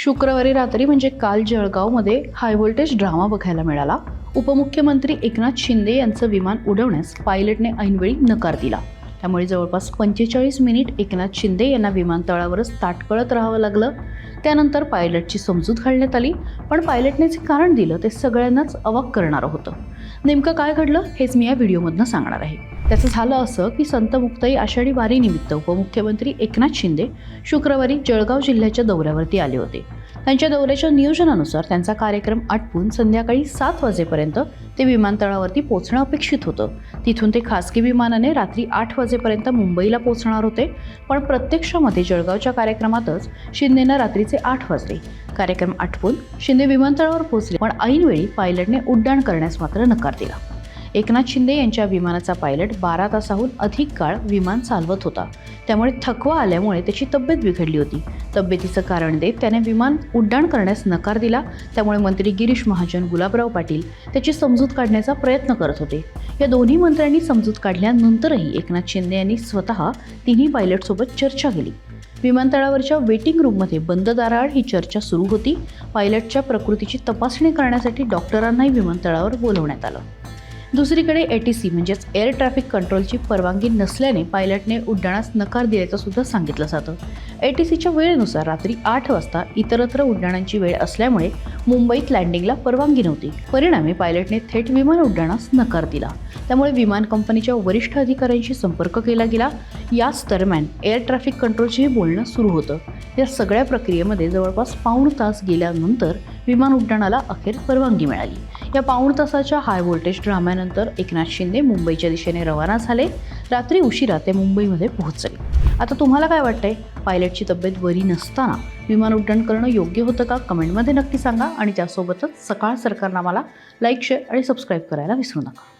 शुक्रवारी रात्री म्हणजे काल जळगावमध्ये हाय व्होल्टेज ड्रामा बघायला मिळाला. उपमुख्यमंत्री एकनाथ शिंदे यांचं विमान उडवण्यास पायलटने ऐनवेळी नकार दिला. त्यामुळे जवळपास पंचेचाळीस मिनिट एकनाथ शिंदे यांना विमानतळावरच ताटकळत राहावं लागलं. त्यानंतर पायलटची समजूत घालण्यात आली पण पायलटने जे कारण दिलं ते सगळ्यांनाच अवाक करणारं होतं. नेमकं काय घडलं हेच मी या व्हिडिओमधनं सांगणार आहे. त्याचं झालं असं की संत मुक्ताई आषाढी वारीनिमित्त उपमुख्यमंत्री एकनाथ शिंदे शुक्रवारी जळगाव जिल्ह्याच्या दौऱ्यावरती आले होते. त्यांच्या दौऱ्याच्या नियोजनानुसार त्यांचा कार्यक्रम आटपून संध्याकाळी सात वाजेपर्यंत ते विमानतळावरती पोहोचणं अपेक्षित होतं. तिथून ते खासगी विमानाने रात्री आठ वाजेपर्यंत मुंबईला पोहोचणार होते पण प्रत्यक्षामध्ये जळगावच्या कार्यक्रमातच शिंदेनं रात्रीचे आठ वाजले. कार्यक्रम आटपून शिंदे विमानतळावर पोहोचले पण ऐनवेळी पायलटने उड्डाण करण्यास मात्र नकार दिला. एकनाथ शिंदे यांच्या विमानाचा पायलट बारा तासाहून अधिक काळ विमान चालवत होता. त्यामुळे थकवा आल्यामुळे त्याची तब्येत बिघडली होती. तब्येतीचं कारण देत त्याने विमान उड्डाण करण्यास नकार दिला. त्यामुळे मंत्री गिरीश महाजन गुलाबराव पाटील त्याची समजूत काढण्याचा प्रयत्न करत होते. या दोन्ही मंत्र्यांनी समजूत काढल्यानंतरही एकनाथ शिंदे यांनी स्वतः तिन्ही पायलटसोबत चर्चा केली. विमानतळावरच्या वेटिंग रूममध्ये बंद दाराआड ही चर्चा सुरू होती. पायलटच्या प्रकृतीची तपासणी करण्यासाठी डॉक्टरांनाही विमानतळावर बोलवण्यात आलं. दुसरीकडे ए टी सी म्हणजेच एअर ट्रॅफिक कंट्रोलची परवानगी नसल्याने पायलटने उड्डाणास नकार दिल्याचं सुद्धा सांगितलं जातं. ए टी सीच्या वेळेनुसार रात्री आठ वाजता इतरत्र उड्डाणांची वेळ असल्यामुळे मुंबईत लँडिंगला परवानगी नव्हती. परिणामी पायलटने थेट विमान उड्डाणास नकार दिला. त्यामुळे विमान कंपनीच्या वरिष्ठ अधिकाऱ्यांशी संपर्क केला गेला. याच दरम्यान एअर ट्रॅफिक कंट्रोलचेही बोलणं सुरू होतं. या सगळ्या प्रक्रियेमध्ये जवळपास पाऊण तास गेल्यानंतर विमान उड्डाणाला अखेर परवानगी मिळाली. या पाऊण तासाच्या हाय व्होल्टेज ड्राम्यानंतर एकनाथ शिंदे मुंबईच्या दिशेने रवाना झाले. रात्री उशिरा ते मुंबईमध्ये पोहोचले. आता तुम्हाला काय वाटतंय? पायलटची तब्येत बरी नसताना विमान उड्डाण करणं योग्य होतं का? कमेंटमध्ये नक्की सांगा आणि त्यासोबतच सकाळ सरकारनामाला लाईक शेअर आणि सबस्क्राईब करायला विसरू नका.